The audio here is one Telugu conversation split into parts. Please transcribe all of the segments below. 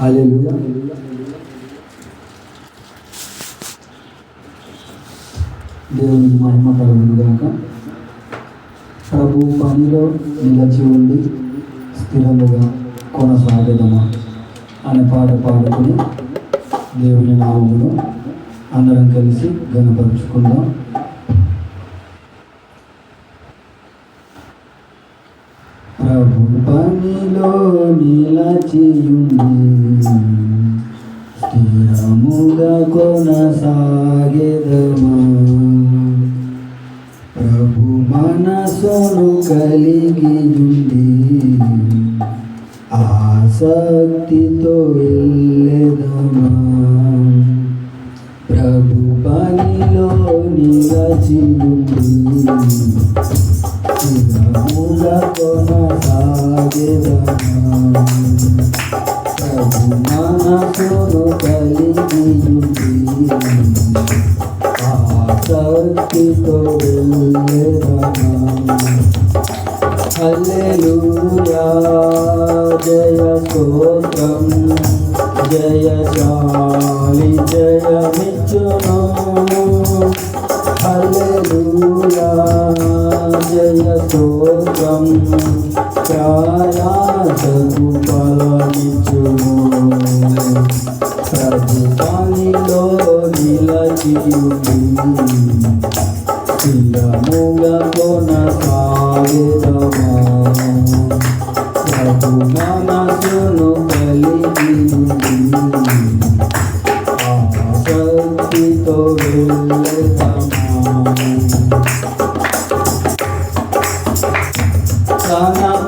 హల్లెలూయా దేవుని మహిమ కలుగును ప్రభు పనిలో నిలచి ఉండి స్థిరముగా కొనసాగదమా అనే పాట పాడుకుని దేవుని నామమును అందరం కలిసి గణపరుచుకుందాం ప్రభు పనిలో నిలచియుండి స్థిరముగా కొనసాగెదమా. ప్రభు మనసును కలిగి ఉండి ఆసక్తితో వెళ్ళెదమా. ప్రభు పనిలో నిలచి మనసును కలిగి ఉండి ఆసక్తితో వెళ్ళెదమా హల్లెలూయా జయ స్తోత్రం జయ చాలి జయమిచ్చును హల్లెలూయా జయ స్తోత్రం ప్రయాసకు ఫలమిచ్చును ప్రభు పనిలో నిలచియుండి స్థిరముగా కొనసాగెదమా ప్రభు మనసును కలిగి ఉండి ఆసక్తితో వెళ్ళెదమా sana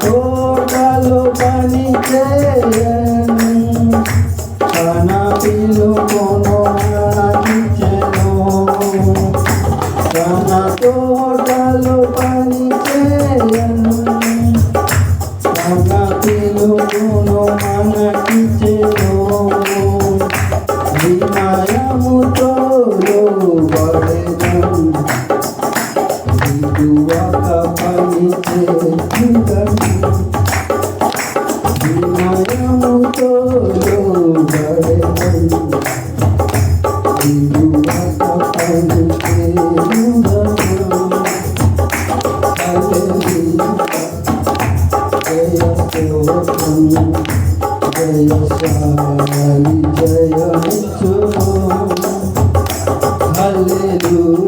Hallelujah.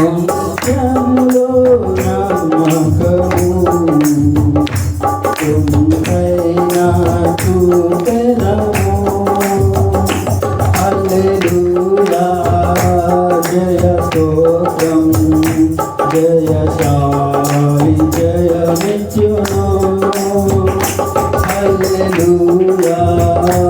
కొంచెములో నమ్మకము కొంచెైనా చూపెదము హల్లెలూయా జయ స్తోత్రం జయ శాలి జయమిచ్చును హల్లెలూయా. జయ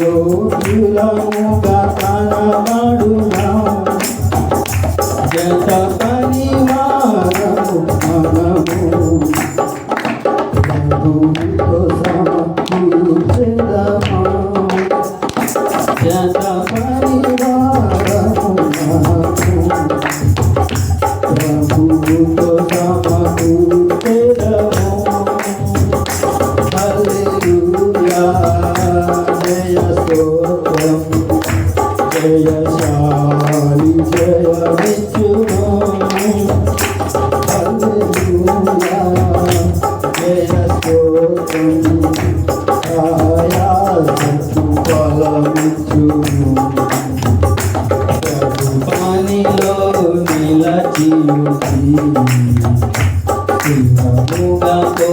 Yo, you love me.